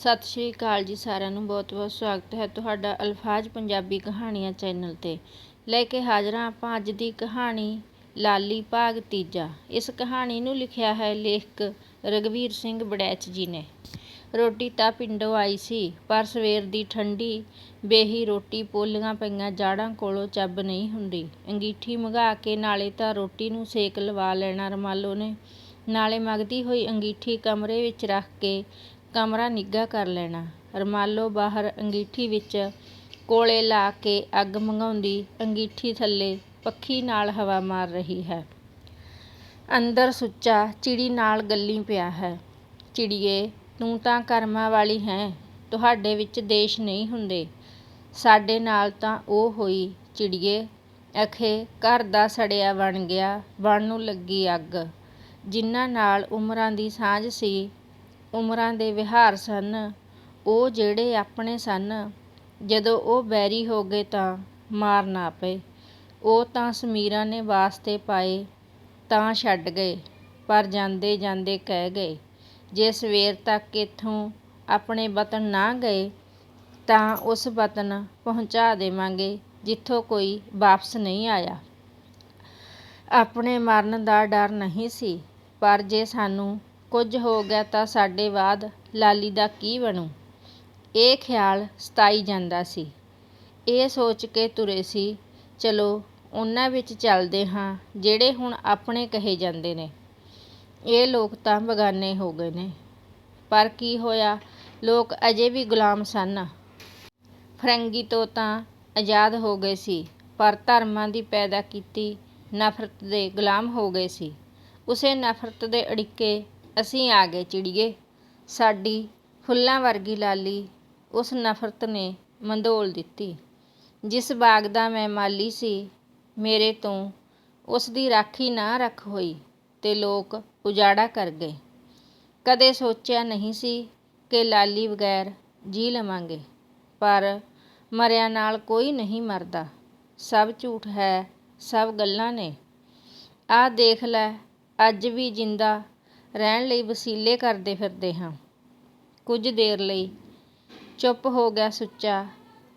ਸਤਿ ਸ਼੍ਰੀ ਅਕਾਲ ਜੀ ਸਾਰਿਆਂ ਨੂੰ, ਬਹੁਤ ਬਹੁਤ ਸਵਾਗਤ ਹੈ ਤੁਹਾਡਾ ਅਲਫਾਜ਼ ਪੰਜਾਬੀ ਕਹਾਣੀਆਂ ਚੈਨਲ ਤੇ। ਲੈ ਕੇ ਹਾਜ਼ਰ ਹਾਂ ਆਪਾਂ ਅੱਜ ਦੀ ਕਹਾਣੀ, ਲਾਲੀ ਭਾਗ ਤੀਜਾ। ਇਸ ਕਹਾਣੀ ਨੂੰ ਲਿਖਿਆ ਹੈ ਲੇਖਕ ਰਗਵੀਰ ਸਿੰਘ ਬੜੈਚ ਜੀ ਨੇ। ਰੋਟੀ ਤਾਂ ਪਿੰਡੋਂ ਆਈ ਸੀ, ਪਰ ਸਵੇਰ ਦੀ ਠੰਡੀ, ਬੇਹੀ ਰੋਟੀ ਪੋਲੀਆਂ ਪਈਆਂ ਜਾੜਾਂ ਕੋਲੋਂ ਚੱਬ ਨਹੀਂ ਹੁੰਦੀ। ਅੰਗੀਠੀ ਮੰਗਾ ਕੇ ਨਾਲੇ ਤਾਂ ਰੋਟੀ ਨੂੰ ਸੇਕ ਲਵਾ ਲੈਣਾ ਰਮਾਲੋ ਨੇ। ਨਾਲੇ ਮਗਦੀ ਹੋਈ ਅੰਗੀਠੀ ਕਮਰੇ ਵਿੱਚ ਰੱਖ ਕੇ ਕਮਰਾ ਨਿੱਘਾ ਕਰ ਲੈਣਾ। ਰਮਾਲੋ ਬਾਹਰ ਅੰਗੀਠੀ ਵਿੱਚ ਕੋਲੇ ਲਾ ਕੇ ਅੱਗ ਮੰਗਾਉਂਦੀ ਅੰਗੀਠੀ ਥੱਲੇ ਪੱਖੀ ਨਾਲ ਹਵਾ ਮਾਰ ਰਹੀ ਹੈ। ਅੰਦਰ ਸੁੱਚਾ ਚਿੜੀ ਨਾਲ ਗੱਲੀ ਪਿਆ ਹੈ। ਚਿੜੀਏ, ਤੂੰ ਤਾਂ ਕਰਮਾਂ ਵਾਲੀ ਹੈ, ਤੁਹਾਡੇ ਵਿੱਚ ਦੇਸ਼ ਨਹੀਂ ਹੁੰਦੇ। ਸਾਡੇ ਨਾਲ ਤਾਂ ਉਹ ਹੋਈ, ਚਿੜੀਏ, ਅਖੇ ਘਰ ਦਾ ਸੜਿਆ ਬਣ ਗਿਆ ਬਣ ਨੂੰ ਲੱਗੀ ਅੱਗ। ਜਿਨ੍ਹਾਂ ਨਾਲ ਉਮਰਾਂ ਦੀ ਸਾਂਝ ਸੀ ਉਮਰਾਂ ਦੇ ਵਿਹਾਰ ਸਨ। ਉਹ ਜਿਹੜੇ ਆਪਣੇ ਸਨ, ਜਦੋਂ ਉਹ ਬੈਰੀ ਹੋ ਗਏ ਤਾਂ ਮਾਰ ਨਾ ਪਏ। ਉਹ ਤਾਂ ਸਮੀਰਾਂ ਨੇ ਵਾਸਤੇ ਪਾਏ, ਤਾਂ ਛੱਡ ਗਏ, ਪਰ ਜਾਂਦੇ ਜਾਂਦੇ ਕਹਿ ਗਏ, ਜੇ ਸਵੇਰ ਤੱਕ ਇੱਥੋਂ ਆਪਣੇ ਵਤਨ ਨਾ ਗਏ, ਤਾਂ ਉਸ ਵਤਨ ਪਹੁੰਚਾ ਦੇਵਾਂਗੇ, ਜਿੱਥੋਂ ਕੋਈ ਵਾਪਸ ਨਹੀਂ ਆਇਆ। ਆਪਣੇ ਮਰਨ ਦਾ ਡਰ ਨਹੀਂ ਸੀ, ਪਰ ਜੇ ਸਾਨੂੰ ਕੁਝ ਹੋ ਗਿਆ ਤਾਂ ਸਾਡੇ ਬਾਅਦ ਲਾਲੀ ਦਾ ਕੀ ਬਣੂ? ਇਹ ਖਿਆਲ ਸਤਾਈ ਜਾਂਦਾ ਸੀ। ਇਹ ਸੋਚ ਕੇ ਤੁਰੇ ਸੀ, ਚਲੋ ਉਹਨਾਂ ਵਿੱਚ ਚੱਲਦੇ ਹਾਂ, ਜਿਹੜੇ ਹੁਣ ਆਪਣੇ ਕਹੇ ਜਾਂਦੇ ਨੇ। ਇਹ ਲੋਕ ਤਾਂ ਬਗਾਨੇ ਹੋ ਗਏ ਨੇ। ਪਰ ਕੀ ਹੋਇਆ, ਲੋਕ ਅਜੇ ਵੀ ਗੁਲਾਮ ਸਨ। ਫਰੰਗੀ ਤੋਂ ਤਾਂ ਆਜ਼ਾਦ ਹੋ ਗਏ ਸੀ, ਪਰ ਧਰਮਾਂ ਦੀ ਪੈਦਾ ਕੀਤੀ ਨਫ਼ਰਤ ਦੇ ਗੁਲਾਮ ਹੋ ਗਏ ਸੀ। ਉਸੇ ਨਫ਼ਰਤ ਦੇ ਅੜਿੱਕੇ ਅਸੀਂ ਆ ਗਏ ਚਿੜੀਏ। ਸਾਡੀ ਫੁੱਲਾਂ ਵਰਗੀ ਲਾਲੀ ਉਸ ਨਫ਼ਰਤ ਨੇ ਮੰਧੋਲ ਦਿੱਤੀ। ਜਿਸ ਬਾਗ ਦਾ ਮੈਂ ਮਾਲੀ ਸੀ, ਮੇਰੇ ਤੋਂ ਉਸ ਦੀ ਰਾਖੀ ਨਾ ਰੱਖ ਹੋਈ ਤੇ ਲੋਕ ਉਜਾੜਾ ਕਰ ਗਏ। ਕਦੇ ਸੋਚਿਆ ਨਹੀਂ ਸੀ ਕਿ ਲਾਲੀ ਬਗੈਰ ਜੀ ਲਵਾਂਗੇ, ਪਰ ਮਰਿਆ ਨਾਲ ਕੋਈ ਨਹੀਂ ਮਰਦਾ। ਸਭ ਝੂਠ ਹੈ, ਸਭ ਗੱਲਾਂ ਨੇ। ਆਹ ਦੇਖ ਲੈ, ਅੱਜ ਵੀ ਜਿੰਦਾ ਰਹਿਣ ਲਈ ਵਸੀਲੇ ਕਰਦੇ ਫਿਰਦੇ ਹਾਂ। ਕੁਝ ਦੇਰ ਲਈ ਚੁੱਪ ਹੋ ਗਿਆ ਸੁੱਚਾ,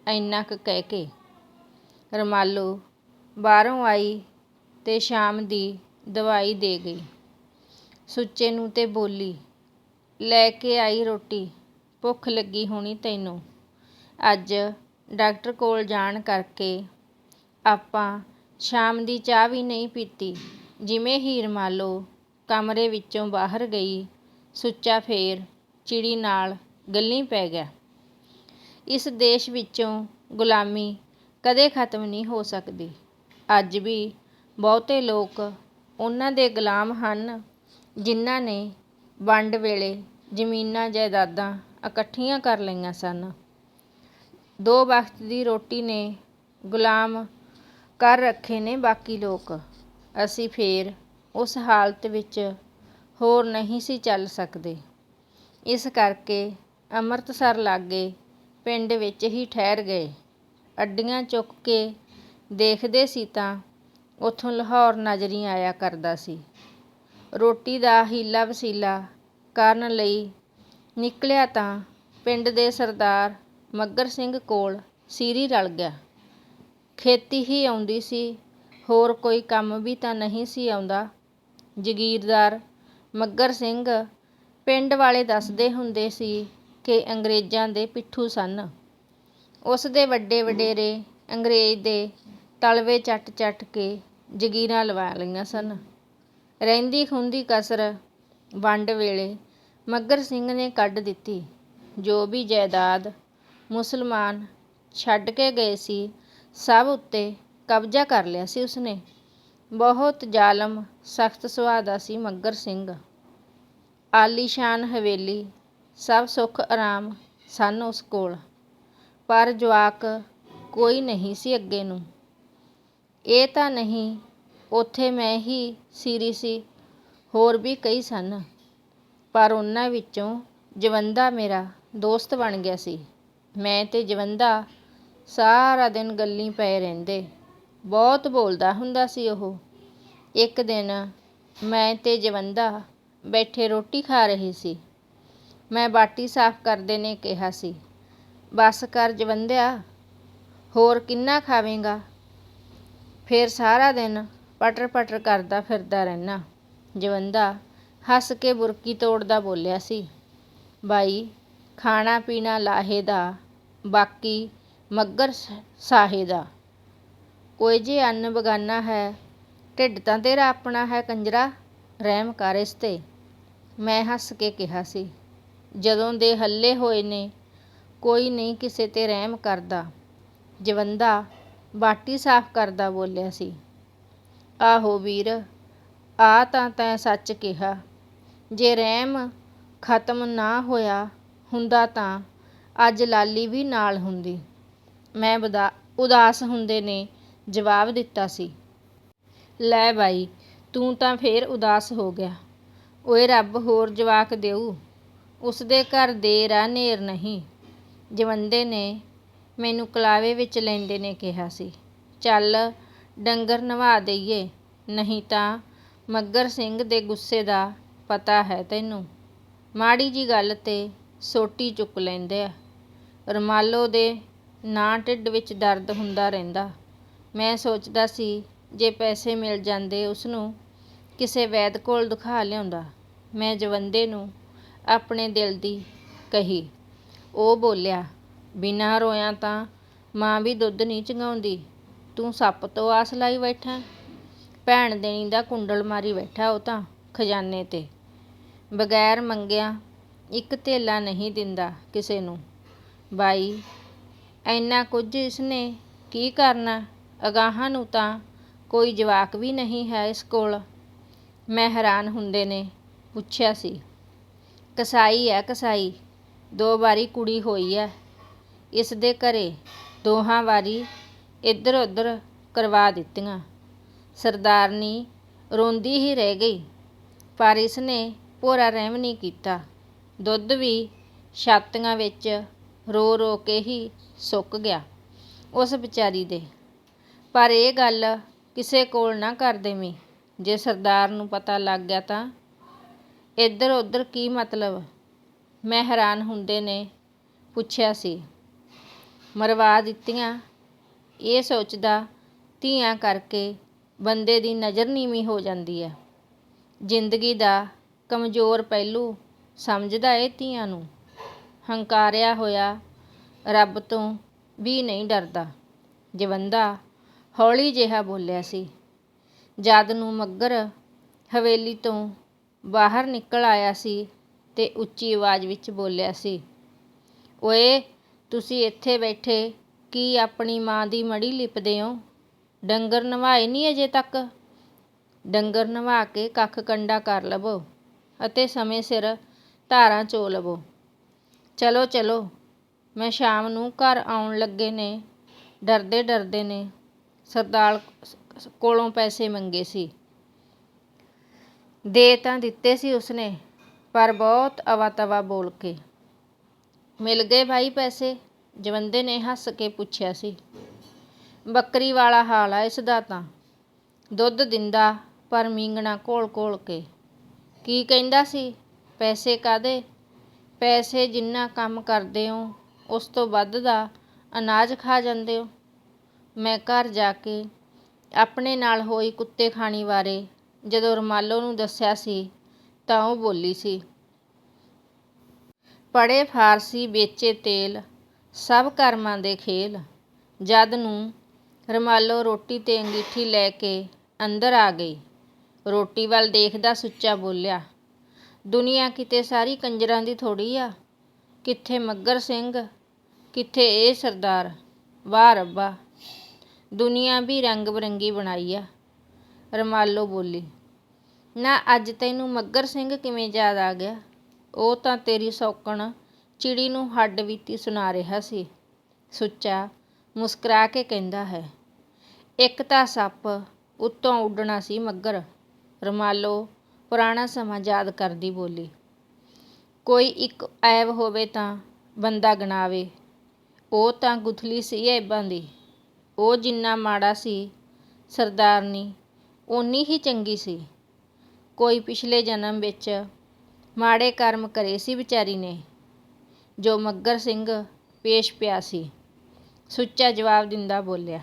ਇੰਨਾ ਕੁ ਕਹਿ ਕੇ। ਰਮਾਲੋ ਬਾਹਰੋਂ ਆਈ ਤੇ ਸ਼ਾਮ ਦੀ ਦਵਾਈ ਦੇ ਗਈ। ਸੁੱਚੇ ਨੂੰ ਤੇ ਬੋਲੀ, ਲੈ ਕੇ ਆਈ ਰੋਟੀ, ਭੁੱਖ ਲੱਗੀ ਹੋਣੀ ਤੈਨੂੰ। ਅੱਜ ਡਾਕਟਰ ਕੋਲ ਜਾਣ ਕਰਕੇ ਆਪਾਂ ਸ਼ਾਮ ਦੀ ਚਾਹ ਵੀ ਨਹੀਂ ਪੀਤੀ, ਜਿਵੇਂ ਹੀ ਰਮਾਲੋ ਕਮਰੇ ਵਿੱਚੋਂ ਬਾਹਰ ਗਈ। ਸੁੱਚਾ ਫੇਰ ਚਿੜੀ ਨਾਲ ਗੱਲੀ ਪੈ ਗਿਆ। ਇਸ ਦੇਸ਼ ਵਿੱਚੋਂ ਗੁਲਾਮੀ ਕਦੇ ਖਤਮ ਨਹੀਂ ਹੋ ਸਕਦੀ। ਅੱਜ ਵੀ ਬਹੁਤੇ ਲੋਕ ਉਹਨਾਂ ਦੇ ਗੁਲਾਮ ਹਨ ਜਿਨ੍ਹਾਂ ਨੇ ਵੰਡ ਵੇਲੇ ਜ਼ਮੀਨਾਂ ਜਾਇਦਾਦਾਂ ਇਕੱਠੀਆਂ ਕਰ ਲਈਆਂ ਸਨ। ਦੋ ਵਕਤ ਦੀ ਰੋਟੀ ਨੇ ਗੁਲਾਮ ਕਰ ਰੱਖੇ ਨੇ ਬਾਕੀ ਲੋਕ। ਅਸੀਂ ਫੇਰ ਉਸ ਹਾਲਤ ਵਿੱਚ ਹੋਰ ਨਹੀਂ ਸੀ ਚੱਲ ਸਕਦੇ। ਇਸ ਕਰਕੇ ਅੰਮ੍ਰਿਤਸਰ ਲਾਗੇ ਪਿੰਡ ਵਿੱਚ ਹੀ ਠਹਿਰ ਗਏ। ਅੱਡੀਆਂ ਚੁੱਕ ਕੇ ਦੇਖਦੇ ਸੀ ਤਾਂ ਉੱਥੋਂ ਲਾਹੌਰ ਨਜ਼ਰੀ ਆਇਆ ਕਰਦਾ ਸੀ। ਰੋਟੀ ਦਾ ਹੀਲਾ ਵਸੀਲਾ ਕਰਨ ਲਈ ਨਿਕਲਿਆ ਤਾਂ ਪਿੰਡ ਦੇ ਸਰਦਾਰ ਮੱਗਰ ਸਿੰਘ ਕੋਲ ਸੀਰੀ ਰਲ ਗਿਆ। ਖੇਤੀ ਹੀ ਆਉਂਦੀ ਸੀ, ਹੋਰ ਕੋਈ ਕੰਮ ਵੀ ਤਾਂ ਨਹੀਂ ਸੀ ਆਉਂਦਾ। ਜਗੀਰਦਾਰ ਮੱਗਰ ਸਿੰਘ ਪਿੰਡ ਵਾਲੇ ਦੱਸਦੇ ਹੁੰਦੇ ਸੀ ਕਿ ਅੰਗਰੇਜ਼ਾਂ ਦੇ ਪਿੱਠੂ ਸਨ। ਉਸ ਦੇ ਵੱਡੇ ਵਡੇਰੇ ਅੰਗਰੇਜ਼ ਦੇ ਤਲਵੇ ਚੱਟ ਚੱਟ ਕੇ ਜਗੀਰਾਂ ਲਵਾ ਲਈਆਂ ਸਨ। ਰਹਿੰਦੀ ਖੁੰਦੀ ਕਸਰ ਵੰਡ ਵੇਲੇ ਮੱਗਰ ਸਿੰਘ ਨੇ ਕੱਢ ਦਿੱਤੀ। ਜੋ ਵੀ ਜਾਇਦਾਦ ਮੁਸਲਮਾਨ ਛੱਡ ਕੇ ਗਏ ਸੀ, ਸਭ ਉੱਤੇ ਕਬਜ਼ਾ ਕਰ ਲਿਆ ਸੀ ਉਸਨੇ। ਬਹੁਤ ਜ਼ਾਲਮ, ਸਖਤ ਸੁਭਾਅ ਦਾ ਸੀ ਮੱਗਰ ਸਿੰਘ। ਆਲੀਸ਼ਾਨ ਹਵੇਲੀ, ਸਭ ਸੁੱਖ ਆਰਾਮ ਸਨ ਉਸ ਕੋਲ। ਪਰ ਜਵਾਕ ਕੋਈ ਨਹੀਂ ਸੀ ਅੱਗੇ ਨੂੰ। ਇਹ ਤਾਂ ਨਹੀਂ, ਉੱਥੇ ਮੈਂ ਹੀ ਸੀਰੀ ਸੀ, ਹੋਰ ਵੀ ਕਈ ਸਨ। ਪਰ ਉਹਨਾਂ ਵਿੱਚੋਂ ਜਵੰਦਾ ਮੇਰਾ ਦੋਸਤ ਬਣ ਗਿਆ ਸੀ। ਮੈਂ ਤੇ ਜਵੰਦਾ ਸਾਰਾ ਦਿਨ ਗੱਲੀ ਪਏ ਰਹਿੰਦੇ। ਬਹੁਤ ਬੋਲਦਾ ਹੁੰਦਾ ਸੀ ਉਹ। ਇੱਕ ਦਿਨ ਮੈਂ ਅਤੇ ਜਵੰਦਾ ਬੈਠੇ ਰੋਟੀ ਖਾ ਰਹੇ ਸੀ। ਮੈਂ ਬਾਟੀ ਸਾਫ਼ ਕਰਦੇ ਨੇ ਕਿਹਾ ਸੀ, ਬਸ ਕਰ ਜਵੰਦਿਆ, ਹੋਰ ਕਿੰਨਾ ਖਾਵੇਂਗਾ? ਫਿਰ ਸਾਰਾ ਦਿਨ ਪਟਰ ਪਟਰ ਕਰਦਾ ਫਿਰਦਾ ਰਹਿਣਾ ਜਵੰਦਾ ਹੱਸ ਕੇ ਬੁਰਕੀ ਤੋੜਦਾ ਬੋਲਿਆ ਸੀ, ਬਾਈ, ਖਾਣਾ ਪੀਣਾ ਲਾਹੇ ਦਾ, ਬਾਕੀ ਮੱਗਰ ਸ- ਸਾਹੇ ਦਾ। ਓਏ ਜੇ ਅੰਨ ਬਗਾਨਾ ਹੈ, ਢਿੱਡ ਤਾਂ ਤੇਰਾ ਆਪਣਾ ਹੈ ਕੰਜਰਾ, ਰਹਿਮ ਕਰ ਇਸ ਤੇ। ਮੈਂ ਹੱਸ ਕੇ ਕਿਹਾ ਸੀ, ਜਦੋਂ ਦੇ ਹੱਲੇ ਹੋਏ ਨੇ, ਕੋਈ ਨਹੀਂ ਕਿਸੇ ਤੇ ਰਹਿਮ ਕਰਦਾ। ਜਵੰਦਾ ਬਾਟੀ ਸਾਫ਼ ਕਰਦਾ ਬੋਲਿਆ ਸੀ। ਆਹੋ ਵੀਰ, ਆ ਤਾਂ ਤੈਂ ਸੱਚ ਕਿਹਾ, ਜੇ ਰਹਿਮ ਖਤਮ ਨਾ ਹੋਇਆ ਹੁੰਦਾ ਤਾਂ ਅੱਜ ਲਾਲੀ ਵੀ ਨਾਲ ਹੁੰਦੀ। ਮੈਂ ਬਦਾ, ਉਦਾਸ ਹੁੰਦੇ ਨੇ ਜਵਾਬ ਦਿੱਤਾ ਸੀ। ਲੈ ਬਾਈ, ਤੂੰ ਤਾਂ ਫੇਰ ਉਦਾਸ ਹੋ ਗਿਆ। ਓਏ ਰੱਬ, ਹੋਰ ਜਵਾਕ ਦੇਊ। ਉਸਦੇ ਘਰ ਦੇਰ ਆ ਨੇਰ ਨਹੀਂ। ਜਵੰਦੇ ਨੇ ਮੈਨੂੰ ਕਲਾਵੇ ਵਿੱਚ ਲੈਂਦੇ ਨੇ ਕਿਹਾ ਸੀ। ਚੱਲ, ਡੰਗਰ ਨਵਾ ਦੇਈਏ, ਨਹੀਂ ਤਾਂ ਮੱਗਰ ਸਿੰਘ ਦੇ ਗੁੱਸੇ ਦਾ ਪਤਾ ਹੈ ਤੈਨੂੰ। ਮਾੜੀ ਜੀ ਗੱਲ ਤੇ ਸੋਟੀ ਚੁੱਕ ਲੈਂਦੇ ਆ। ਰਮਾਲੋ ਦੇ ਨਾ ਢਿੱਡ ਵਿੱਚ ਦਰਦ ਹੁੰਦਾ ਰਹਿੰਦਾ। ਮੈਂ ਸੋਚਦਾ ਸੀ, ਜੇ ਪੈਸੇ ਮਿਲ ਜਾਂਦੇ ਉਸਨੂੰ, ਕਿਸੇ ਵੈਦ ਕੋਲ ਦਿਖਾ ਲਿਆਉਂਦਾ। ਮੈਂ ਜਵੰਦੇ ਨੂੰ ਆਪਣੇ ਦਿਲ ਦੀ ਕਹੀ। ਉਹ ਬੋਲਿਆ, ਬਿਨਾਂ ਰੋਇਆ ਤਾਂ ਮਾਂ ਵੀ ਦੁੱਧ ਨਹੀਂ ਚੰਗਾਉਂਦੀ। ਤੂੰ ਸੱਪ ਤੋਂ ਆਸ ਲਾਈ ਬੈਠਾ। ਭੈਣ ਦੇਣੀ ਦਾ ਕੁੰਡਲ ਮਾਰੀ ਬੈਠਾ ਉਹ ਤਾਂ ਖਜ਼ਾਨੇ ਤੇ। ਬਗੈਰ ਮੰਗਿਆ ਇੱਕ ਧੇਲਾ ਨਹੀਂ ਦਿੰਦਾ ਕਿਸੇ ਨੂੰ। ਬਾਈ ਐਨਾ ਕੁਝ ਇਸਨੇ ਕੀ ਕਰਨਾ? ਅਗਾਹਾਂ ਨੂੰ ਤਾਂ ਕੋਈ ਜਵਾਕ ਵੀ ਨਹੀਂ ਹੈ ਇਸ ਕੋਲ। ਮੈਂ ਹੈਰਾਨ ਹੁੰਦੇ ਨੇ, ਪੁੱਛਿਆ ਸੀ। ਕਸਾਈ ਹੈ ਕਸਾਈ, ਦੋ ਵਾਰੀ ਕੁੜੀ ਹੋਈ ਹੈ ਇਸ ਦੇ ਘਰੇ ਦੋਹਾਂ ਵਾਰੀ ਇੱਧਰ ਉੱਧਰ ਕਰਵਾ ਦਿੱਤੀਆਂ। ਸਰਦਾਰਨੀ ਰੋਂਦੀ ਹੀ ਰਹਿ ਗਈ, ਪਰ ਇਸਨੇ ਭੋਰਾ ਰਹਿਮ ਨਹੀਂ ਕੀਤਾ। ਦੁੱਧ ਵੀ ਛਾਤੀਆਂ ਵਿੱਚ ਰੋ ਰੋ ਕੇ ਹੀ ਸੁੱਕ ਗਿਆ ਉਸ ਵਿਚਾਰੀ ਦੇ। ਪਰ ਇਹ ਗੱਲ ਕਿਸੇ ਕੋਲ ਨਾ ਕਰ ਦੇਵੀਂ। ਜੇ ਸਰਦਾਰ ਨੂੰ ਪਤਾ ਲੱਗ ਗਿਆ ਤਾਂ। ਇੱਧਰ ਉੱਧਰ ਕੀ ਮਤਲਬ? ਮੈਂ ਹੈਰਾਨ ਹੁੰਦੇ ਨੇ ਪੁੱਛਿਆ ਸੀ। ਮਰਵਾ ਦਿੱਤੀਆਂ। ਇਹ ਸੋਚਦਾ ਧੀਆਂ ਕਰਕੇ ਬੰਦੇ ਦੀ ਨਜ਼ਰ ਨੀਵੀਂ ਹੋ ਜਾਂਦੀ ਹੈ। ਜ਼ਿੰਦਗੀ ਦਾ ਕਮਜ਼ੋਰ ਪਹਿਲੂ ਸਮਝਦਾ ਇਹ ਧੀਆਂ ਨੂੰ। ਹੰਕਾਰਿਆ ਹੋਇਆ ਰੱਬ ਤੋਂ ਵੀ ਨਹੀਂ ਡਰਦਾ। ਜਵੰਦਾ ਹੌਲੀ ਜਿਹਾ ਬੋਲਿਆ ਸੀ, ਜਦ ਨੂੰ ਮੱਗਰ ਹਵੇਲੀ ਤੋਂ ਬਾਹਰ ਨਿਕਲ ਆਇਆ ਸੀ ਤੇ ਉੱਚੀ ਆਵਾਜ਼ ਵਿੱਚ ਬੋਲਿਆ ਸੀ, ਓਏ, ਤੁਸੀਂ ਇੱਥੇ ਬੈਠੇ ਕੀ ਆਪਣੀ ਮਾਂ ਦੀ ਮੜੀ ਲਿਪਦੇ ਹੋ? ਡੰਗਰ ਨਵਾਏ ਨਹੀਂ ਅਜੇ ਤੱਕ? ਡੰਗਰ ਨਵਾ ਕੇ ਕੱਖ ਕੰਡਾ ਕਰ ਲਵੋ ਅਤੇ ਸਮੇਂ ਸਿਰ ਧਾਰਾਂ ਚੋ ਲਵੋ। ਚਲੋ ਚਲੋ, ਮੈਂ ਸ਼ਾਮ ਨੂੰ ਘਰ ਆਉਣ ਲੱਗੇ ਨੇ ਡਰਦੇ ਡਰਦੇ ਨੇ ਸਰਦਾਰ ਕੋਲੋਂ ਪੈਸੇ ਮੰਗੇ ਸੀ। ਦੇ ਤਾਂ ਦਿੱਤੇ ਸੀ ਉਸਨੇ, ਪਰ ਬਹੁਤ ਅਵਾ ਤਵਾ ਬੋਲ ਕੇ। ਮਿਲ ਗਏ ਭਾਈ ਪੈਸੇ, ਜਵੰਦੇ ਨੇ ਹੱਸ ਕੇ ਪੁੱਛਿਆ ਸੀ। ਬੱਕਰੀ ਵਾਲਾ ਹਾਲ ਆ ਇਸ ਦਾ ਤਾਂ। ਦੁੱਧ ਦਿੰਦਾ, ਪਰ ਮੀਂਗਣਾ ਕੋਲ ਕੋਲ ਕੇ। ਕੀ ਕਹਿੰਦਾ ਸੀ? ਪੈਸੇ ਕਾਦੇ ਪੈਸੇ ਜਿੰਨਾ ਕੰਮ ਕਰਦੇ ਹੋ, ਉਸ ਤੋਂ ਵੱਧ ਦਾ ਅਨਾਜ ਖਾ ਜਾਂਦੇ ਹੋ। ਮੈਂ ਘਰ ਜਾ ਕੇ ਆਪਣੇ ਨਾਲ ਹੋਈ ਕੁੱਤੇ ਖਾਣੀ ਬਾਰੇ ਜਦੋਂ ਰੁਮਾਲੋ ਨੂੰ ਦੱਸਿਆ ਸੀ, ਤਾਂ ਉਹ ਬੋਲੀ ਸੀ ਪੜ੍ਹੇ ਫਾਰਸੀ, ਵੇਚੇ ਤੇਲ, ਸਭ ਕਰਮਾਂ ਦੇ ਖੇਲ। ਜਦ ਨੂੰ ਰੁਮਾਲੋ ਰੋਟੀ ਤੇ ਅੰਗੀਠੀ ਲੈ ਕੇ ਅੰਦਰ ਆ ਗਈ, ਰੋਟੀ ਵੱਲ ਦੇਖਦਾ ਸੁੱਚਾ ਬੋਲਿਆ, ਦੁਨੀਆ ਕਿਤੇ ਸਾਰੀ ਕੰਜਰਾਂ ਦੀ ਥੋੜੀ ਆ। ਕਿੱਥੇ ਮੱਗਰ ਸਿੰਘ, ਕਿੱਥੇ ਇਹ ਸਰਦਾਰ। ਵਾਹ ਰੱਬਾ ਦੁਨੀਆ ਵੀ ਰੰਗ ਬਰੰਗੀ ਬਣਾਈ ਆ। ਰਮਾਲੋ ਬੋਲੀ, ਨਾ ਅੱਜ ਤੈਨੂੰ ਮੱਗਰ ਸਿੰਘ ਕਿਵੇਂ ਯਾਦ ਆ ਗਿਆ? ਉਹ ਤਾਂ ਤੇਰੀ ਸੌਕਣ ਚਿੜੀ ਨੂੰ ਹੱਡ ਬੀਤੀ ਸੁਣਾ ਰਿਹਾ ਸੀ। ਸੁੱਚਾ ਮੁਸਕਰਾ ਕੇ ਕਹਿੰਦਾ ਹੈ, ਇੱਕ ਤਾਂ ਸੱਪ ਉੱਤੋਂ ਉੱਡਣਾ ਸੀ ਮੱਗਰ ਰਮਾਲੋ ਪੁਰਾਣਾ ਸਮਾਂ ਯਾਦ ਕਰਦੀ ਬੋਲੀ, ਕੋਈ ਇੱਕ ਐਬ ਹੋਵੇ ਤਾਂ ਬੰਦਾ ਗਣਾਵੇ। ਉਹ ਤਾਂ ਗੁਥਲੀ ਸੀ ਐਬਾਂ ਦੀ ਉਹ ਜਿੰਨਾ ਮਾੜਾ ਸੀ, ਸਰਦਾਰਨੀ, ਓਨੀ ਹੀ ਚੰਗੀ ਸੀ। ਕੋਈ ਪਿਛਲੇ ਜਨਮ ਵਿੱਚ ਮਾੜੇ ਕਰਮ ਕਰੇ ਸੀ ਵਿਚਾਰੀ ਨੇ, ਜੋ ਮੱਗਰ ਸਿੰਘ ਪੇਸ਼ ਪਿਆ ਸੀ। ਸੁੱਚਾ ਜਵਾਬ ਦਿੰਦਾ ਬੋਲਿਆ,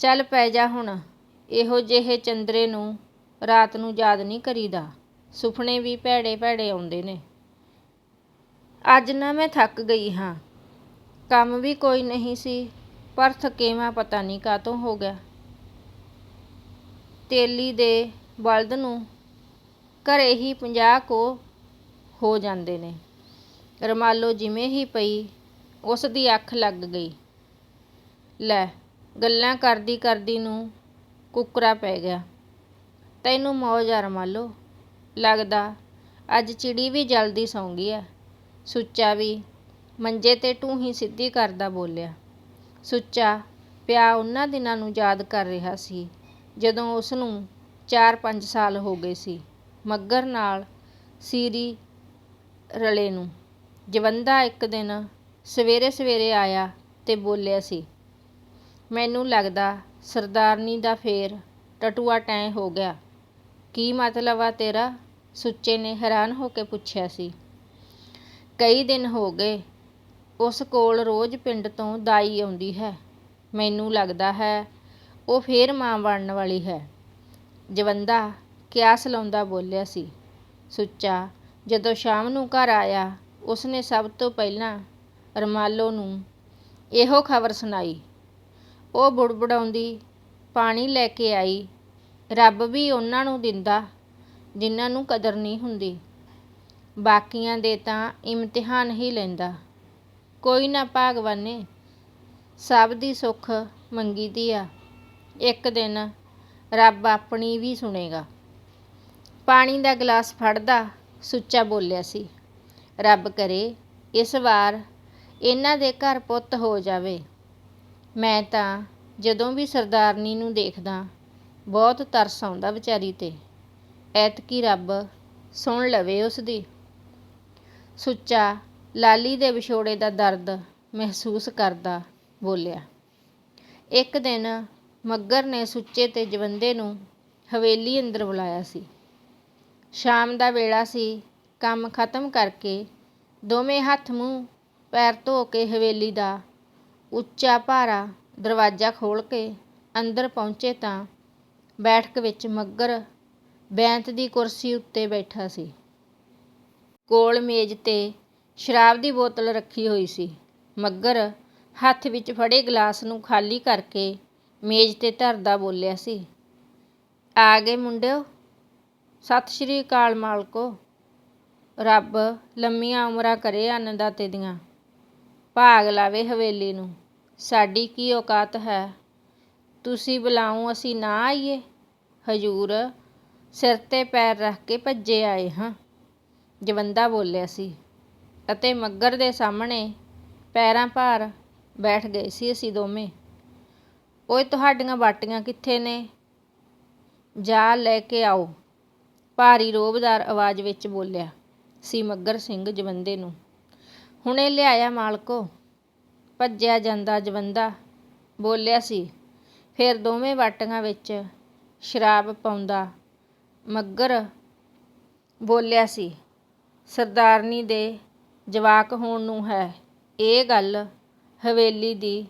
ਚੱਲ ਪੈ ਜਾ ਹੁਣ, ਇਹੋ ਜਿਹੇ ਚੰਦਰੇ ਨੂੰ ਰਾਤ ਨੂੰ ਯਾਦ ਨਹੀਂ ਕਰੀਦਾ। ਸੁਪਨੇ ਵੀ ਭੈੜੇ ਭੈੜੇ ਆਉਂਦੇ ਨੇ। ਅੱਜ ਨਾ ਮੈਂ ਥੱਕ ਗਈ ਹਾਂ। ਕੰਮ ਵੀ ਕੋਈ ਨਹੀਂ ਸੀ ਪਰ ਥਕੇਵਾਂ ਪਤਾ ਨਹੀਂ ਕਾਤੋਂ ਹੋ ਗਿਆ। ਤੇਲੀ ਦੇ ਬਲਦ ਨੂੰ ਘਰੇ ਹੀ ਪੰਜਾਹ ਕੋ ਹੋ ਜਾਂਦੇ ਨੇ। ਰਮਾਲੋ ਜਿਵੇਂ ਹੀ ਪਈ ਉਸ ਦੀ ਅੱਖ ਲੱਗ ਗਈ। ਲੈ, ਗੱਲਾਂ ਕਰਦੀ ਕਰਦੀ ਨੂੰ ਕੁੱਕਰਾ ਪੈ ਗਿਆ। ਤੈਨੂੰ ਮੌਜ ਆ ਰਮਾਲੋ, ਲੱਗਦਾ ਅੱਜ ਚਿੜੀ ਵੀ ਜਲਦੀ ਸੌਂ ਗਈ ਆ ਸੁੱਚਾ ਵੀ ਮੰਜੇ ਤੇ ਟੂਹੀ ਸਿੱਧੀ ਕਰਦਾ ਬੋਲਿਆ। ਸੁੱਚਾ ਪਿਆ ਉਹਨਾਂ ਦਿਨਾਂ ਨੂੰ ਯਾਦ ਕਰ ਰਿਹਾ ਸੀ, ਜਦੋਂ ਉਸ ਨੂੰ 4-5 ਸਾਲ ਹੋ ਗਏ ਸੀ। ਮੱਗਰ ਨਾਲ ਸੀਰੀ ਰਲੇ ਨੂੰ। ਜਵੰਦਾ ਇੱਕ ਦਿਨ ਸਵੇਰੇ ਸਵੇਰੇ ਆਇਆ ਤੇ ਬੋਲਿਆ ਸੀ, ਮੈਨੂੰ ਲੱਗਦਾ ਸਰਦਾਰਨੀ ਦਾ ਫੇਰ ਟਟੂਆ ਟੈਂ ਹੋ ਗਿਆ। ਕੀ ਮਤਲਬ ਆ ਤੇਰਾ? ਸੁੱਚੇ ਨੇ ਹੈਰਾਨ ਹੋ ਕੇ ਪੁੱਛਿਆ ਸੀ। ਕਈ ਦਿਨ ਹੋ ਗਏ ਉਸ ਕੋਲ ਰੋਜ਼ ਪਿੰਡ ਤੋਂ ਦਾਈ ਆਉਂਦੀ ਹੈ। ਮੈਨੂੰ ਲੱਗਦਾ ਹੈ ਉਹ ਫੇਰ ਮਾਂ ਬਣਨ ਵਾਲੀ ਹੈ। ਜਵੰਦਾ ਕਿਆਸ ਲਾਉਂਦਾ ਬੋਲਿਆ ਸੀ। ਸੁੱਚਾ ਜਦੋਂ ਸ਼ਾਮ ਨੂੰ ਘਰ ਆਇਆ, ਉਸਨੇ ਸਭ ਤੋਂ ਪਹਿਲਾਂ ਰਮਾਲੋ ਨੂੰ ਇਹੋ ਖਬਰ ਸੁਣਾਈ। ਉਹ ਬੁੜਬੁੜਾਉਂਦੀ ਪਾਣੀ ਲੈ ਕੇ ਆਈ। ਰੱਬ ਵੀ ਉਹਨਾਂ ਨੂੰ ਦਿੰਦਾ, ਜਿਨ੍ਹਾਂ ਨੂੰ ਕਦਰ ਨਹੀਂ ਹੁੰਦੀ। ਬਾਕੀਆਂ ਦੇ ਤਾਂ ਇਮਤਿਹਾਨ ਹੀ ਲੈਂਦਾ। ਕੋਈ ਨਾ ਭਾਗਵਾਨੇ, ਸਭ ਦੀ ਸੁੱਖ ਮੰਗੀ ਦੀ ਆ। ਇੱਕ ਦਿਨ ਰੱਬ ਆਪਣੀ ਵੀ ਸੁਣੇਗਾ। ਪਾਣੀ ਦਾ ਗਲਾਸ ਫੜਦਾ ਸੁੱਚਾ ਬੋਲਿਆ ਸੀ, ਰੱਬ ਕਰੇ, ਇਸ ਵਾਰ ਇਹਨਾਂ ਦੇ ਘਰ ਪੁੱਤ ਹੋ ਜਾਵੇ। ਮੈਂ ਤਾਂ ਜਦੋਂ ਵੀ ਸਰਦਾਰਨੀ ਨੂੰ ਦੇਖਦਾ, ਬਹੁਤ ਤਰਸ ਆਉਂਦਾ ਵਿਚਾਰੀ ਤੇ। ਐਤਕੀ ਰੱਬ ਸੁਣ ਲਵੇ ਉਸ ਦੀ ਸੁੱਚਾ ਲਾਲੀ ਦੇ ਵਿਛੋੜੇ ਦਾ ਦਰਦ ਮਹਿਸੂਸ ਕਰਦਾ ਬੋਲਿਆ। ਇੱਕ ਦਿਨ ਮੱਗਰ ਨੇ ਸੁੱਚੇ ਤੇ ਜਵੰਦੇ ਨੂੰ ਹਵੇਲੀ ਅੰਦਰ ਬੁਲਾਇਆ ਸੀ। ਸ਼ਾਮ ਦਾ ਵੇਲਾ ਸੀ, ਕੰਮ ਖਤਮ ਕਰਕੇ ਦੋਵੇਂ ਹੱਥ ਮੂੰਹ ਪੈਰ ਧੋ ਕੇ ਹਵੇਲੀ ਦਾ ਉੱਚਾ ਭਾਰਾ ਦਰਵਾਜ਼ਾ ਖੋਲ ਕੇ ਅੰਦਰ ਪਹੁੰਚੇ ਤਾਂ ਬੈਠਕ ਵਿੱਚ ਮੱਗਰ ਬੈਂਤ ਦੀ ਕੁਰਸੀ ਉੱਤੇ ਬੈਠਾ ਸੀ। ਕੋਲ ਮੇਜ਼ ਤੇ ਸ਼ਰਾਬ ਦੀ ਬੋਤਲ ਰੱਖੀ ਹੋਈ ਸੀ। ਮੱਗਰ ਹੱਥ ਵਿੱਚ ਫੜੇ ਗਲਾਸ ਨੂੰ ਖਾਲੀ ਕਰਕੇ ਮੇਜ਼ ਤੇ ਧਰਦਾ ਬੋਲਿਆ ਸੀ, ਆ ਗਏ ਮੁੰਡਿਓ। ਸਤਿ ਸ਼੍ਰੀ ਅਕਾਲ ਮਾਲਕੋ। ਰੱਬ ਲੰਮੀਆਂ ਉਮਰਾਂ ਕਰੇ ਅੰਨਦਾਤੇ ਦੀਆਂ। ਭਾਗ ਲਾਵੇ ਹਵੇਲੀ ਨੂੰ। ਸਾਡੀ ਕੀ ਔਕਾਤ ਹੈ? ਤੁਸੀਂ ਬੁਲਾਓ, ਅਸੀਂ ਨਾ ਆਈਏ। ਹਜੂਰ ਸਿਰ ਤੇ ਪੈਰ ਰੱਖ ਕੇ ਭੱਜੇ ਆਏ ਹਾਂ। ਜਵੰਦਾ ਬੋਲਿਆ ਸੀ। ਅਤੇ ਮੱਗਰ ਦੇ ਸਾਹਮਣੇ ਪੈਰਾਂ ਭਾਰ ਬੈਠ ਗਏ ਸੀ ਅਸੀਂ ਦੋਵੇਂ। ਓਏ ਤੁਹਾਡੀਆਂ ਬਾਟੀਆਂ ਕਿੱਥੇ ਨੇ? ਜਾ ਲੈ ਕੇ ਆਓ। ਭਾਰੀ ਰੋਬਦਾਰ ਆਵਾਜ਼ ਵਿੱਚ ਬੋਲਿਆ ਸੀ ਮੱਗਰ ਸਿੰਘ ਜਵੰਦੇ ਨੂੰ। ਹੁਣੇ ਲਿਆਇਆ ਮਾਲਕੋ। ਭੱਜਿਆ ਜਾਂਦਾ ਜਵੰਦਾ। ਬੋਲਿਆ ਸੀ, ਫਿਰ ਦੋਵੇਂ ਬਾਟੀਆਂ ਵਿੱਚ ਸ਼ਰਾਬ ਪਾਉਂਦਾ ਮੱਗਰ ਬੋਲਿਆ ਸੀ, ਸਰਦਾਰਨੀ ਦੇ ਜਵਾਕ ਹੋਣ ਨੂੰ ਹੈ। ਇਹ ਗੱਲ ਹਵੇਲੀ ਦੀ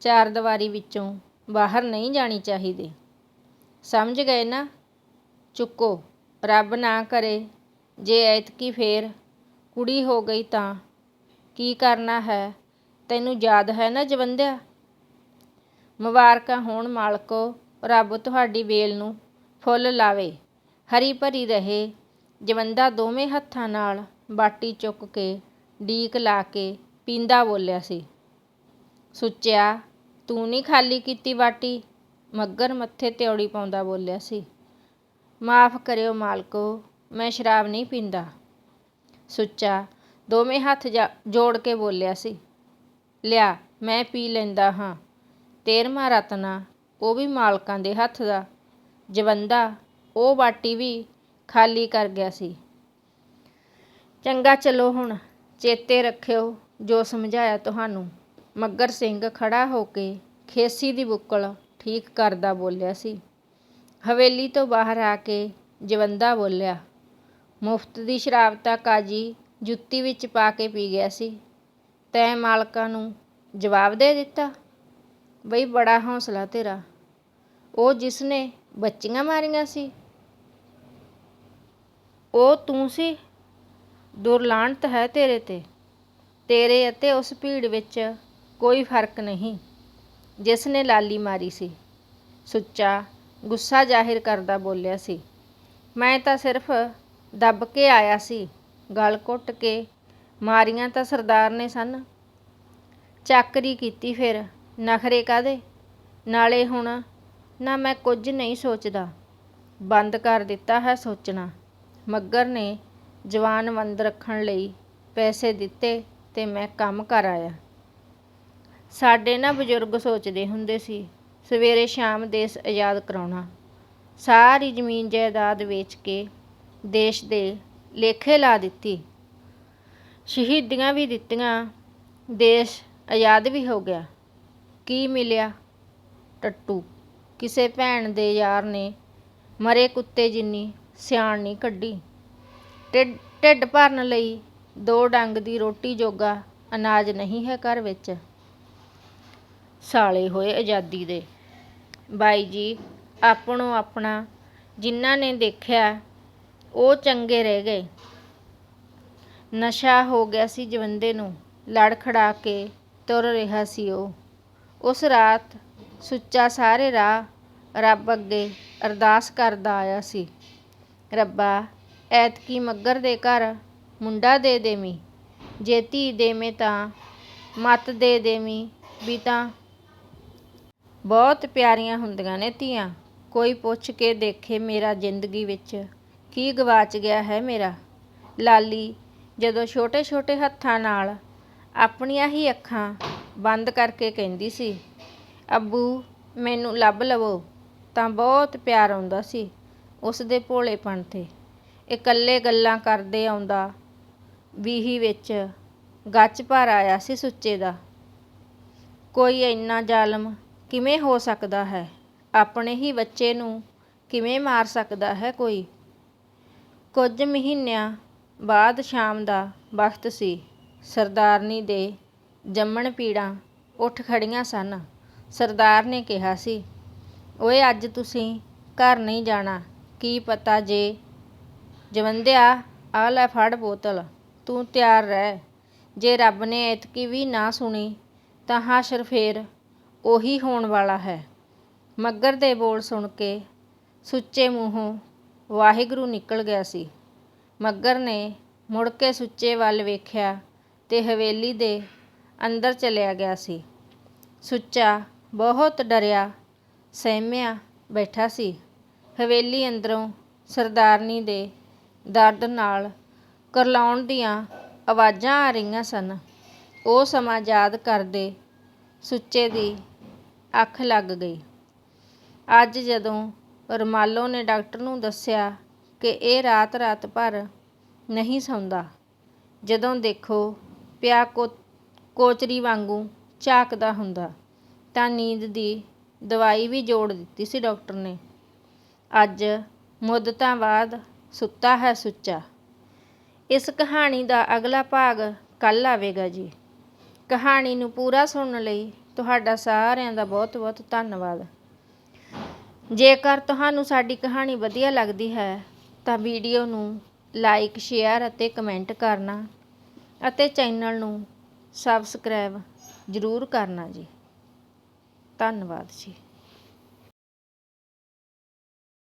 ਚਾਰਦੀਵਾਰੀ ਵਿੱਚੋਂ ਬਾਹਰ ਨਹੀਂ ਜਾਣੀ ਚਾਹੀਦੀ। ਸਮਝ ਗਏ ਨਾ? ਚੁੱਕੋ। ਰੱਬ ਨਾ ਕਰੇ। ਜੇ ਐਤਕੀ ਫੇਰ ਕੁੜੀ ਹੋ ਗਈ ਤਾਂ ਕੀ ਕਰਨਾ ਹੈ? ਤੈਨੂੰ ਯਾਦ ਹੈ ਨਾ ਜਵੰਦਿਆ ਮੁਬਾਰਕਾਂ ਹੋਣ ਮਾਲਕੋ, ਰੱਬ ਤੁਹਾਡੀ ਵੇਲ ਨੂੰ ਫੁੱਲ ਲਾਵੇ। ਹਰੀ ਭਰੀ ਰਹੇ ਜਵੰਦਾ ਦੋਵੇਂ ਹੱਥਾਂ ਨਾਲ ਬਾਟੀ ਚੁੱਕ ਕੇ ਡੀਕ ਲਾ ਕੇ ਪੀਂਦਾ ਬੋਲਿਆ ਸੀ। ਸੁੱਚਿਆ, ਤੂੰ ਨਹੀਂ ਖਾਲੀ ਕੀਤੀ ਬਾਟੀ ਮੱਗਰ ਮੱਥੇ ਤਿਉੜੀ ਪਾਉਂਦਾ ਬੋਲਿਆ ਸੀ। ਮਾਫ ਕਰਿਓ ਮਾਲਕੋ, ਮੈਂ ਸ਼ਰਾਬ ਨਹੀਂ ਪੀਂਦਾ। ਸੁੱਚਾ, ਦੋਵੇਂ ਹੱਥ ਜੋੜ ਕੇ ਬੋਲਿਆ ਸੀ। ਲਿਆ, ਮੈਂ ਪੀ ਲੈਂਦਾ ਹਾਂ। ਤੇਰਵਾਂ ਰਤਨਾ, ਉਹ ਵੀ ਮਾਲਕਾਂ ਦੇ ਹੱਥ ਦਾ। ਜਵੰਦਾ, ਉਹ ਬਾਟੀ ਵੀ ਖਾਲੀ ਕਰ ਗਿਆ ਸੀ। ਚੰਗਾ ਚਲੋ ਹੁਣ। ਚੇਤੇ ਰੱਖਿਓ ਜੋ ਸਮਝਾਇਆ ਤੁਹਾਨੂੰ। ਮੱਗਰ ਸਿੰਘ ਖੜਾ ਹੋ ਕੇ ਖੇਸੀ ਦੀ ਬੁੱਕਲ ਠੀਕ ਕਰਦਾ ਬੋਲਿਆ ਸੀ। ਹਵੇਲੀ ਤੋਂ ਬਾਹਰ ਆ ਕੇ ਜਵੰਦਾ ਬੋਲਿਆ, ਮੁਫਤ ਦੀ ਸ਼ਰਾਬ ਤਾਂ ਕਾਜੀ ਜੁੱਤੀ ਵਿੱਚ ਪਾ ਕੇ ਪੀ ਗਿਆ ਸੀ। ਤੈ ਮਾਲਕਾਂ ਨੂੰ ਜਵਾਬ ਦੇ ਦਿੱਤਾ? ਬਈ ਬੜਾ ਹੌਸਲਾ ਤੇਰਾ। ਉਹ ਜਿਸ ਨੇ ਬੱਚੀਆਂ ਮਾਰੀਆਂ ਸੀ, ਉਹ ਤੂੰ ਸੀ? ਦੁਰਲਾਂਤ ਹੈ ਤੇਰੇ ਤੇ। ਤੇਰੇ ਅਤੇ ਉਸ ਭੀੜ ਵਿੱਚ ਕੋਈ ਫ਼ਰਕ ਨਹੀਂ। ਜਿਸ ਨੇ ਲਾਲੀ ਮਾਰੀ ਸੀ, ਸੁੱਚਾ ਗੁੱਸਾ ਜ਼ਾਹਿਰ ਕਰਦਾ ਬੋਲਿਆ ਸੀ, ਮੈਂ ਤਾਂ ਸਿਰਫ ਦੱਬ ਕੇ ਆਇਆ ਸੀ, ਗਲ ਘੁੱਟ ਕੇ ਮਾਰੀਆਂ ਤਾਂ ਸਰਦਾਰ ਨੇ ਸਨ। ਚਾਕਰੀ ਕੀਤੀ ਫਿਰ, ਨਖਰੇ ਕਾਦੇ ਨਾਲੇ ਹੁਣ ਨਾ ਮੈਂ ਕੁਝ ਨਹੀਂ ਸੋਚਦਾ। ਬੰਦ ਕਰ ਦਿੱਤਾ ਹੈ ਸੋਚਣਾ। ਮੱਗਰ ਨੇ ਜਵਾਨ ਬੰਦ ਰੱਖਣ ਲਈ ਪੈਸੇ ਦਿੱਤੇ ਤੇ ਮੈਂ ਕੰਮ ਕਰ ਆਇਆ। ਸਾਡੇ ਨਾ ਬਜ਼ੁਰਗ ਸੋਚਦੇ ਹੁੰਦੇ ਸੀ, ਸਵੇਰੇ ਸ਼ਾਮ ਦੇਸ਼ ਆਜ਼ਾਦ ਕਰਾਉਣਾ। ਸਾਰੀ ਜ਼ਮੀਨ ਜਾਇਦਾਦ ਵੇਚ ਕੇ ਦੇਸ਼ ਦੇ ਲੇਖੇ ਲਾ ਦਿੱਤੀ। ਸ਼ਹੀਦੀਆਂ ਵੀ ਦਿੱਤੀਆਂ, ਦੇਸ਼ ਆਜ਼ਾਦ ਵੀ ਹੋ ਗਿਆ। ਕੀ ਮਿਲਿਆ? ਟੱਟੂ। ਕਿਸੇ ਭੈਣ ਦੇ ਯਾਰ ਨੇ ਮਰੇ ਕੁੱਤੇ ਜਿੰਨੀ ਸਿਆਣ ਨਹੀਂ ਕੱਢੀ। ਢਿੱਡ ਢਿੱਡ ਭਰਨ ਲਈ ਦੋ ਡੰਗ ਦੀ ਰੋਟੀ ਜੋਗਾ ਅਨਾਜ ਨਹੀਂ ਹੈ ਘਰ ਵਿੱਚ। ਸਾਲੇ ਹੋਏ ਆਜ਼ਾਦੀ ਦੇ। ਬਾਈ ਜੀ, ਆਪਣੋ ਆਪਣਾ ਜਿਨ੍ਹਾਂ ਨੇ ਦੇਖਿਆ, ਉਹ ਚੰਗੇ ਰਹਿ ਗਏ। ਨਸ਼ਾ ਹੋ ਗਿਆ ਸੀ ਜਵੰਦੇ ਨੂੰ, ਲੜ ਖੜਾ ਕੇ ਤੁਰ ਰਿਹਾ ਸੀ ਉਹ। ਉਸ ਰਾਤ ਸੁੱਚਾ ਸਾਰੇ ਰਾਹ ਰੱਬ ਅੱਗੇ ਅਰਦਾਸ ਕਰਦਾ ਆਇਆ ਸੀ। ਰੱਬਾ ਐਤਕੀ ਮੱਗਰ ਦੇ ਘਰ ਮੁੰਡਾ ਦੇ ਦੇਵੀਂ, ਜੇ ਧੀ ਦੇਵੇਂ ਤਾਂ ਮੱਤ ਦੇ ਦੇਵੀਂ ਵੀ ਤਾਂ। ਬਹੁਤ ਪਿਆਰੀਆਂ ਹੁੰਦੀਆਂ ਨੇ ਧੀਆਂ, ਕੋਈ ਪੁੱਛ ਕੇ ਦੇਖੇ ਮੇਰਾ ਜ਼ਿੰਦਗੀ ਵਿੱਚ ਕੀ ਗਵਾਚ ਗਿਆ ਹੈ ਮੇਰਾ। ਲਾਲੀ ਜਦੋਂ ਛੋਟੇ ਛੋਟੇ ਹੱਥਾਂ ਨਾਲ ਆਪਣੀਆਂ ਹੀ ਅੱਖਾਂ ਬੰਦ ਕਰਕੇ ਕਹਿੰਦੀ ਸੀ, ਅੱਬੂ, ਮੈਨੂੰ ਲੱਭ ਲਵੋ, ਤਾਂ ਬਹੁਤ ਪਿਆਰ ਆਉਂਦਾ ਸੀ ਉਸ ਦੇ ਭੋਲੇਪਣ ਤੇ। ਇਕੱਲੇ ਗੱਲਾਂ ਕਰਦੇ ਆਉਂਦਾ। ਵੀਹੀ ਵਿੱਚ ਗੱਚ ਭਰ ਆਇਆ ਸੀ ਸੁੱਚੇ ਦਾ। ਕੋਈ ਇੰਨਾ ਜ਼ਾਲਮ ਕਿਵੇਂ ਹੋ ਸਕਦਾ ਹੈ? ਆਪਣੇ ਹੀ ਬੱਚੇ ਨੂੰ ਕਿਵੇਂ ਮਾਰ ਸਕਦਾ ਹੈ ਕੋਈ? ਕੁਝ ਮਹੀਨਿਆਂ ਬਾਅਦ ਸ਼ਾਮ ਦਾ ਵਕਤ ਸੀ। ਸਰਦਾਰਨੀ ਦੇ ਜੰਮਣ ਪੀੜਾਂ ਉੱਠ ਖੜੀਆਂ ਸਨ। ਸਰਦਾਰ ਨੇ ਕਿਹਾ ਸੀ, ਓਏ, ਅੱਜ ਤੁਸੀਂ ਘਰ ਨਹੀਂ ਜਾਣਾ। ਕੀ ਪਤਾ ਜੇ ਜਵੰਦਿਆ ਆ ਲੈ ਫੜ ਬੋਤਲ, ਤੂੰ ਤਿਆਰ ਰਹਿ। ਜੇ ਰੱਬ ਨੇ ਐਤਕੀ ਵੀ ਨਾ ਸੁਣੀ, ਤਾਂ ਹਾਸ਼ਰ ਫੇਰ ਉਹੀ ਹੋਣ ਵਾਲਾ ਹੈ। ਮੱਗਰ ਦੇ ਬੋਲ ਸੁਣ ਕੇ ਸੁੱਚੇ ਮੂੰਹੋਂ ਵਾਹਿਗੁਰੂ ਨਿਕਲ ਗਿਆ ਸੀ। ਮੱਗਰ ਨੇ ਮੁੜ ਕੇ ਸੁੱਚੇ ਵੱਲ ਵੇਖਿਆ ਤੇ ਹਵੇਲੀ ਦੇ ਅੰਦਰ ਚਲਿਆ ਗਿਆ ਸੀ। ਸੁੱਚਾ ਬਹੁਤ ਡਰਿਆ, ਸਹਿਮਿਆ ਬੈਠਾ ਸੀ। ਹਵੇਲੀ ਅੰਦਰੋਂ ਸਰਦਾਰਨੀ ਦੇ ਦਰਦ ਨਾਲ ਕਰਲਾਉਣ ਦੀਆਂ ਆਵਾਜ਼ਾਂ ਆ ਰਹੀਆਂ ਸਨ। ਉਹ ਸਮਾਂ ਯਾਦ ਕਰਦੇ ਸੁੱਚੇ ਦੀ ਅੱਖ ਲੱਗ ਗਈ। ਅੱਜ ਜਦੋਂ ਰੁਮਾਲੋ ਨੇ ਡਾਕਟਰ ਨੂੰ ਦੱਸਿਆ ਕਿ ਇਹ ਰਾਤ ਰਾਤ ਭਰ ਨਹੀਂ ਸੌਂਦਾ, ਜਦੋਂ ਦੇਖੋ ਪਿਆ ਕੋਚਰੀ ਵਾਂਗੂੰ ਝਾਕਦਾ ਹੁੰਦਾ, ਤਾਂ ਨੀਂਦ ਦੀ ਦਵਾਈ ਵੀ ਜੋੜ ਦਿੱਤੀ ਸੀ ਡਾਕਟਰ ਨੇ। ਅੱਜ ਮੁੱਦਤਾਂ ਬਾਅਦ ਸੁੱਤਾ ਹੈ ਸੁੱਚਾ। ਇਸ ਕਹਾਣੀ ਦਾ ਅਗਲਾ ਭਾਗ ਕੱਲ ਆਵੇਗਾ ਜੀ। ਕਹਾਣੀ ਨੂੰ ਪੂਰਾ ਸੁਣਨ ਲਈ ਤੁਹਾਡਾ ਸਾਰਿਆਂ ਦਾ ਬਹੁਤ ਬਹੁਤ ਧੰਨਵਾਦ। ਜੇਕਰ ਤੁਹਾਨੂੰ ਸਾਡੀ ਕਹਾਣੀ ਵਧੀਆ ਲੱਗਦੀ ਹੈ, ਤਾਂ ਵੀਡੀਓ ਨੂੰ ਲਾਈਕ, ਸ਼ੇਅਰ ਅਤੇ ਕਮੈਂਟ ਕਰਨਾ ਅਤੇ ਚੈਨਲ ਨੂੰ ਸਬਸਕ੍ਰਾਈਬ ਜ਼ਰੂਰ ਕਰਨਾ ਜੀ। ਧੰਨਵਾਦ ਜੀ।